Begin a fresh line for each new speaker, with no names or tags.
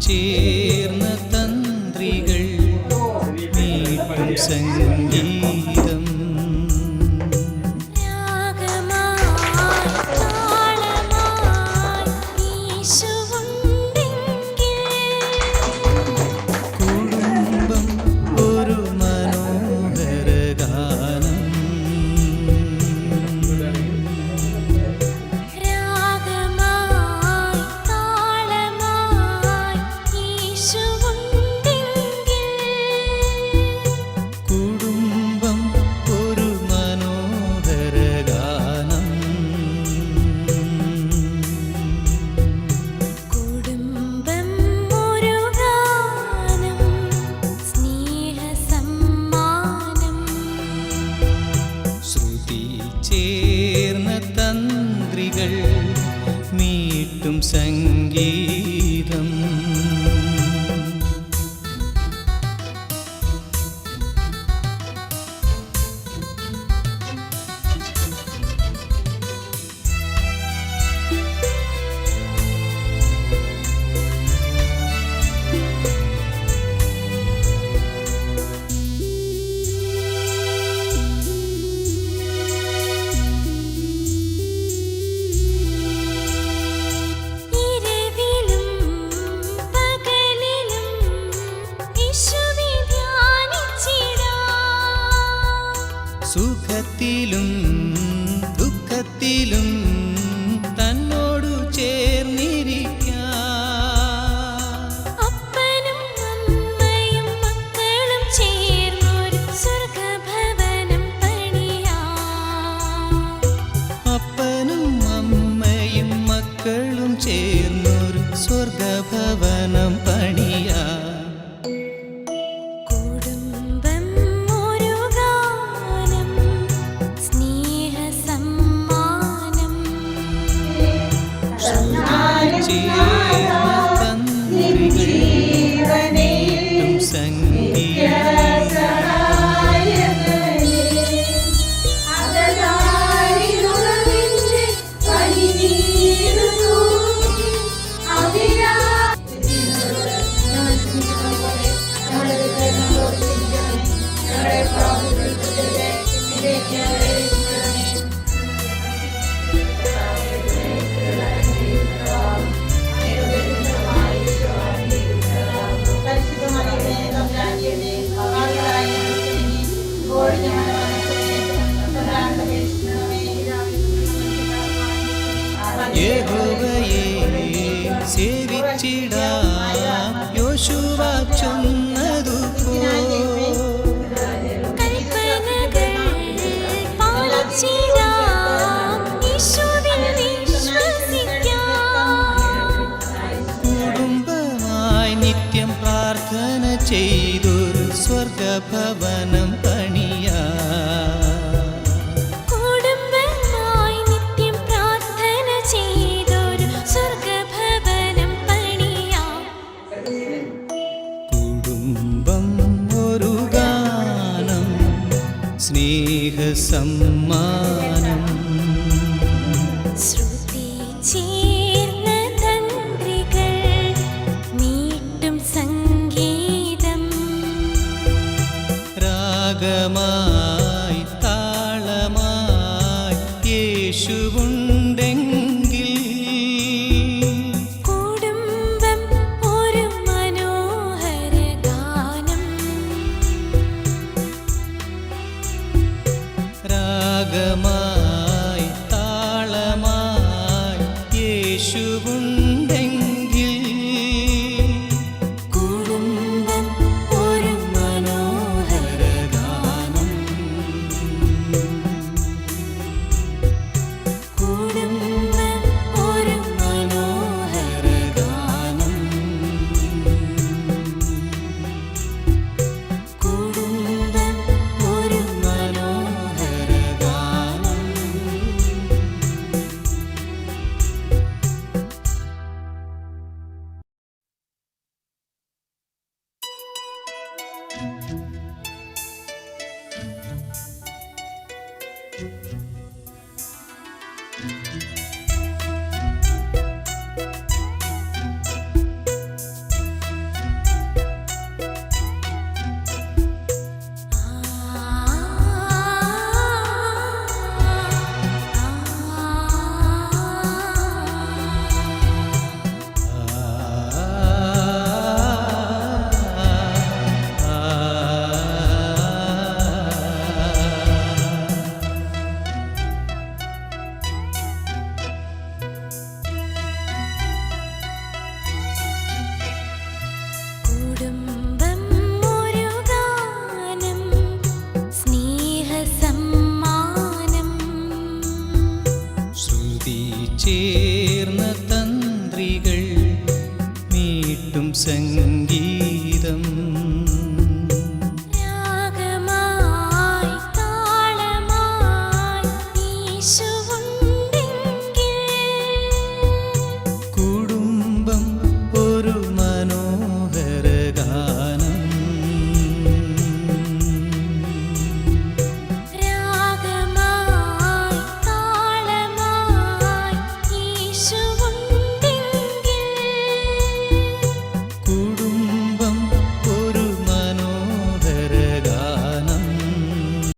ചേർന്ന തന്ത്രികൾ. നീട്ടും സംഗീതം chee ഉറക്കത്തിലും യഹോവയെ സേവിച്ചിടാം. യോശുവ നിത്യം പ്രാർത്ഥന ചെയ്തൊരു സ്വർഗഭവനം പണി സമ്മാനം.
ശ്രുതി മീട്ടും സംഗീതം.
രാഗമായി താളമായി യേശുവും
个梦 thank you
ചേർന്ന തന്ത്രികൾ നീട്ടും സംഗ